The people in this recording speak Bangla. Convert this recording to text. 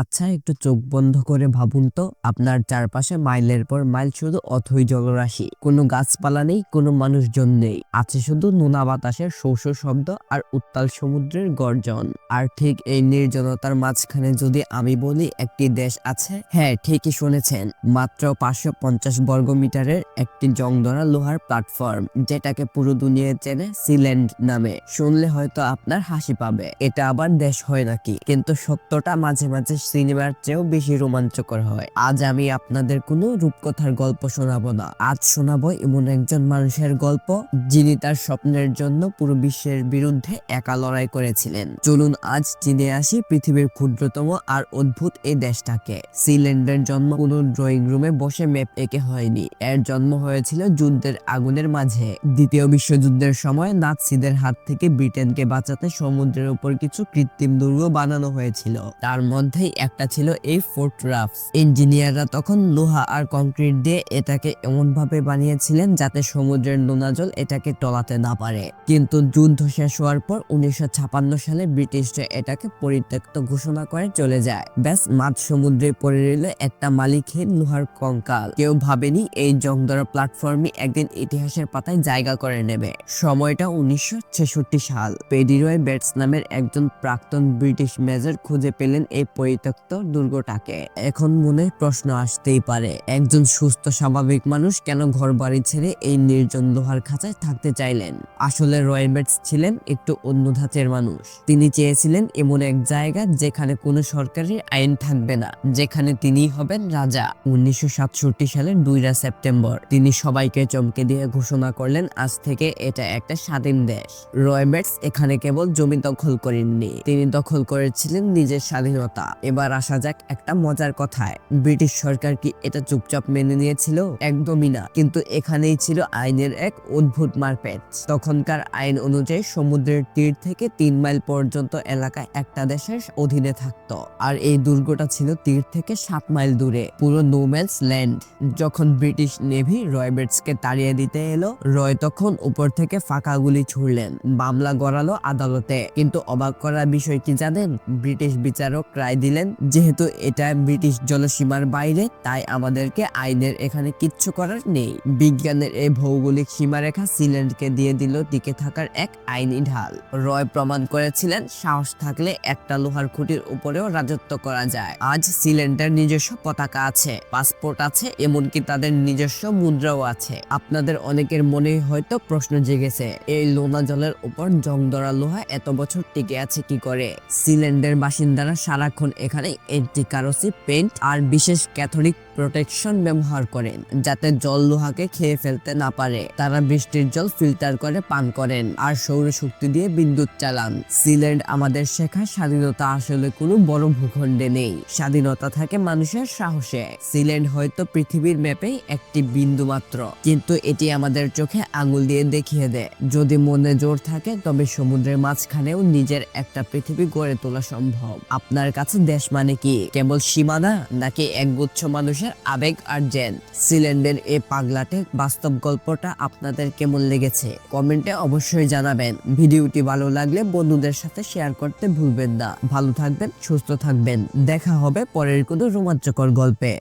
আচ্ছা একটু চোখ বন্ধ করে ভাবুন তো। আপনার চারপাশে মাইলের পর মাইল শুধু অথই জলরাশি। কোনো গাছপালা নেই, কোনো মানুষজন নেই। আছে শুধু নোনা বাতাসের শৌষ শব্দ আর উত্তাল সমুদ্রের গর্জন। আর ঠিক এই নির্জনতার মাঝখানে যদি আমি বলি একটি দেশ আছে হ্যাঁ ঠিকই শুনেছেন। মাত্র পাঁচশো পঞ্চাশ বর্গ মিটারের একটি জংধরা লোহার প্ল্যাটফর্ম, যেটাকে পুরো দুনিয়া চেনে সিল্যান্ড নামে। শুনলে হয়তো আপনার হাসি পাবে। এটা আবার দেশ হয় নাকি? কিন্তু সত্যটা মাঝে মাঝে সিনেমার চেয়েও বেশি রোমাঞ্চকর হয়। আজ আমি আপনাদের কোনো রূপকথার গল্প শোনাবো না। আজ শোনাবো এমন একজন মানুষের গল্প, যিনি তার স্বপ্নের জন্য পুরো বিশ্বের বিরুদ্ধে একা লড়াই করেছিলেন। চলুন আজ চিনে আসি পৃথিবীর ক্ষুদ্রতম আর অদ্ভুত এই দেশটাকে। সিল্যান্ডের জন্ম কোনো ড্রয়িং রুমে বসে ম্যাপ এঁকে হয়নি। এর জন্ম হয়েছিল যুদ্ধের আগুনের মাঝে। দ্বিতীয় বিশ্বযুদ্ধের সময় নাৎসিদের হাত থেকে ব্রিটেনকে বাঁচাতে সমুদ্রের উপর কিছু কৃত্রিম দুর্গ বানানো হয়েছিল। তার মধ্যেই একটা ছিল এই ফোর্ট রাফস ইঞ্জিনিয়াররা তখন লোহা আর কংক্রিট দিয়ে এটাকে এমন ভাবে বানিয়েছিলেন যাতে সমুদ্রের নোনা জল এটাকে টলাতে না পারে। কিন্তু যুদ্ধ শেষ হওয়ার পর উনিশশো সালে ব্রিটিশরা এটাকে পরিত্যক্ত ঘোষণা করে চলে যায়। ব্যাস, মাঝ সমুদ্রে পড়ে রইল একটা মালিকহীন লোহার কঙ্কাল। কেউ ভাবেনি এই জংদরা প্ল্যাটফর্মই একদিন ইতিহাসের পাতায় জায়গা করে নেবে। সময়টা উনিশশো ছেষট্টি সাল। পেডিরয় বেটস নামের একজন প্রাক্তন ব্রিটিশ মেজর খুঁজে পেলেন এই পরিত্যক্ত দুর্গটাকে। এখন মনে প্রশ্ন আসতেই পারে, একজন সুস্থ, স্বাভাবিক মানুষ কেন ঘর বাড়ি ছেড়ে এই নির্জন লোহার খাঁচায় থাকতে চাইলেন? আসলে রয় বেটস ছিলেন একটু অন্য ধাঁচের মানুষ। তিনি চেয়েছিলেন এমন এক জায়গা যেখানে কোনো সরকারি আইন থাকবে না, যেখানে তিনি হবেন রাজা। উনিশশো সালের দুইরা সেপ্টেম্বর, তিনি সবাইকে চমকে দিয়ে ঘোষণা করলেন, আজ থেকে এটা একটা স্বাধীন দেশ। রয়বেটস এখানে কেবল জমি দখল করেননি, তিনি দখল করেছিলেন নিজের স্বাধীনতা। এবার আসা যাক একটা মজার কথায়। ব্রিটিশ সরকার কি এটা চুপচাপ মেনে নিয়েছিল? একদমই না। কিন্তু এখানেই ছিল আইনের এক অদ্ভুত মারপেট। তখনকার আইন অনুযায়ী সমুদ্রের তীর থেকে তিন মাইল পর্যন্ত এলাকায় একটা দেশের অধীনে থাকতো। আর এই দুর্গটা ছিল তীর থেকে সাত মাইল দূরে, পুরো নোম্যান্স ল্যান্ড যখন ব্রিটিশ নেভি রয়বেটসকে তাড়িয়ে দিতে এলো, রয় তখন উপর থেকে ফাঁকা গুলি ছুড়লেন। মামলা গড়ালো আদালতে। কিন্তু অবাক করার বিষয় কি জানেন? ব্রিটিশ বিচারক রায় দিলেন, যেহেতু এটা ব্রিটিশ জলসীমার বাইরে, তাই আমাদেরকে আইনের এখানে কিচ্ছু করার নেই। বিজ্ঞানের এই ভৌগোলিক সীমারেখা সিল্যান্ডকে দিয়ে দিল টিকে থাকার এক আইনি ঢাল। রয় প্রমাণ করেছিলেন, সাহস থাকলে একটা লোহার খুঁটির উপরেও রাজত্ব করা যায়। আজ সিল্যান্ডের নিজস্ব পতাকা আছে, পাসপোর্ট আছে, এমনকি তাদের নিজস্ব মুদ্রাও আছে। আপনাদের অনেকের মনে হয়তো প্রশ্ন জেগেছে, এই লোনা জলের উপর জংদরা লোহা এত বছর টিকে আছে কি করে? সিল্যান্ডের বাসিন্দারা সারাক্ষণ এখানে এন্টিকারোসি পেন্ট আর বিশেষ ক্যাথলিক প্রোটেকশন ব্যবহার করেন যাতে জল লোহাকে খেয়ে ফেলতে না পারে। তারা বৃষ্টির জল ফিল্টার করে পান করেন আর সৌরশক্তি দিয়ে বিদ্যুৎ চালান। সিল্যান্ড আমাদের শেখা স্বাধীনতা আসলে কোনো বড় ভূখণ্ডে নেই। স্বাধীনতা থাকে মানুষের সাহসে। সিল্যান্ড হয়তো পৃথিবীর ম্যাপে একটি বিন্দু মাত্র, কিন্তু এটি আমাদের চোখে আঙুল দিয়ে দেখিয়ে দেয়। যদি মনে জোর থাকে, তবে সমুদ্রের মাঝখানেও নিজের একটা পৃথিবী গড়ে তোলা সম্ভব। আপনার কাছে দেশ মানে কি? কেবল সীমানা নাকি একগুচ্ছ মানুষের আবেগ আর জেন সিলেন্ডের এই পাগলাটে বাস্তব গল্পটা আপনাদের কেমন লেগেছে? কমেন্টে অবশ্যই জানাবেন। ভিডিওটি ভালো লাগলে বন্ধুদের সাথে শেয়ার করতে ভুলবেন না। ভালো থাকবেন, সুস্থ থাকবেন। দেখা হবে পরের কোনো রোমাঞ্চকর গল্পে।